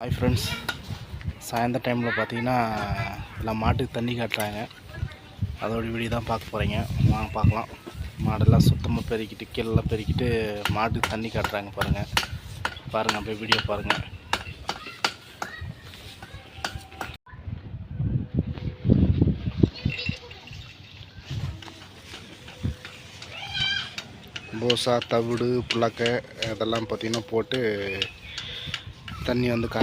Hi friends சாயந்தர டைமில் பார்த்தீங்கன்னா எல்லாம் மாட்டுக்கு தண்ணி காட்டுறாங்க. அதோட வீடியோ தான் பார்க்க போகிறீங்க வாங்க பார்க்கலாம். மாடெல்லாம் சுத்தமாக பெருக்கிட்டு கீழெல்லாம் பெருக்கிட்டு மாட்டுக்கு தண்ணி காட்டுறாங்க பாருங்கள் பாருங்கள் அப்படியே வீடியோ பாருங்கள் போசா தவிடு புழக்க இதெல்லாம் பார்த்திங்கன்னா போட்டு தண்ணி வந்து கா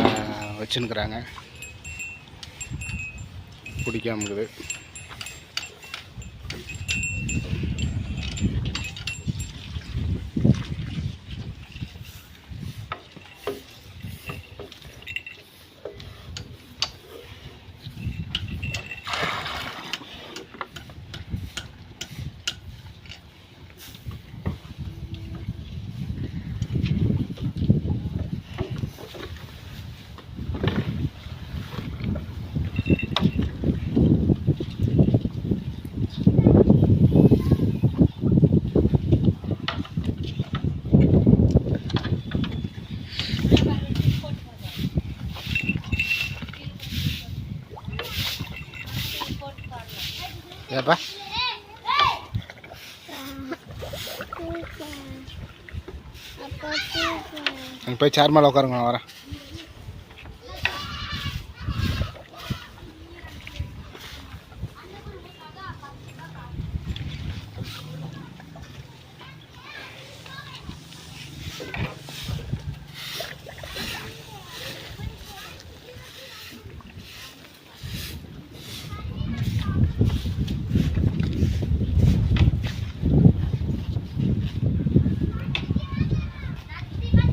வச்சுன்னுக்குறாங்க. பிடிக்காமக்குது ஏப்பா போய் சேர் மேலே உட்காருங்க நான் வரேன்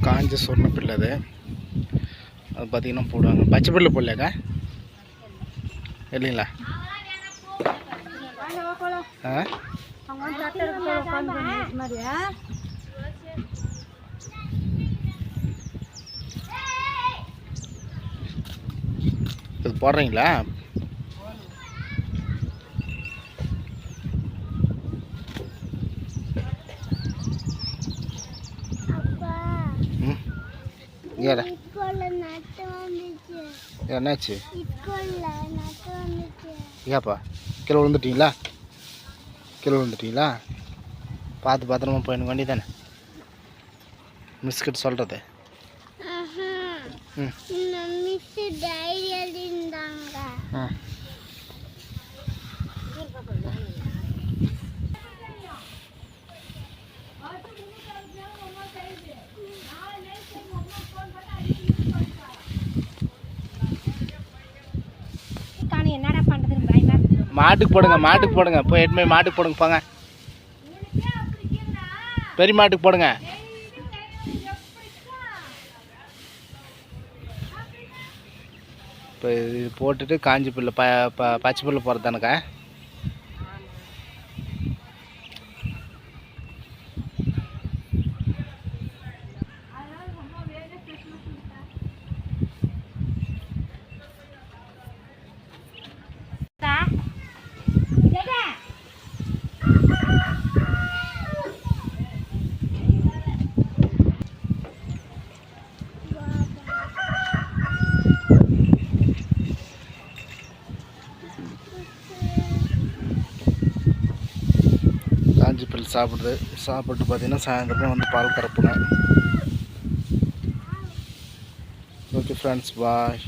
காஞ்ச சொன்ன பிள்ளை அது. அது பார்த்தீங்கன்னா போடுவாங்க. பச்சை பிள்ளை போடலையாக்கா இல்லைங்களா? ஆ? இது போடுறீங்களா ம் ஏடா. என்னாச்சு? ஏப்பா கீழே விழுந்துட்டீங்களா? கீழே விழுந்துட்டீங்களா? பார்த்து பத்திரமா போயினுங்க வண்டி தானே மிஸ்கிட்ட சொல்கிறது ம். மாட்டுக்கு போடுங்க மாட்டுக்கு போடுங்க. போய் எட்டுமே மாட்டுக்கு போடுங்க போங்க. பெரிய மாட்டுக்கு போடுங்க. இப்போ இது போட்டுட்டு காஞ்சி புல்லு ப ப பச்சை புல்லு போகிறது தானுக்கா காஞ்சி பில் சாப்பிடுது. சாப்பிட்டு பார்த்தீங்கன்னா சாயந்தரம் வந்து பால் கறப்புங்க. Okay friends bye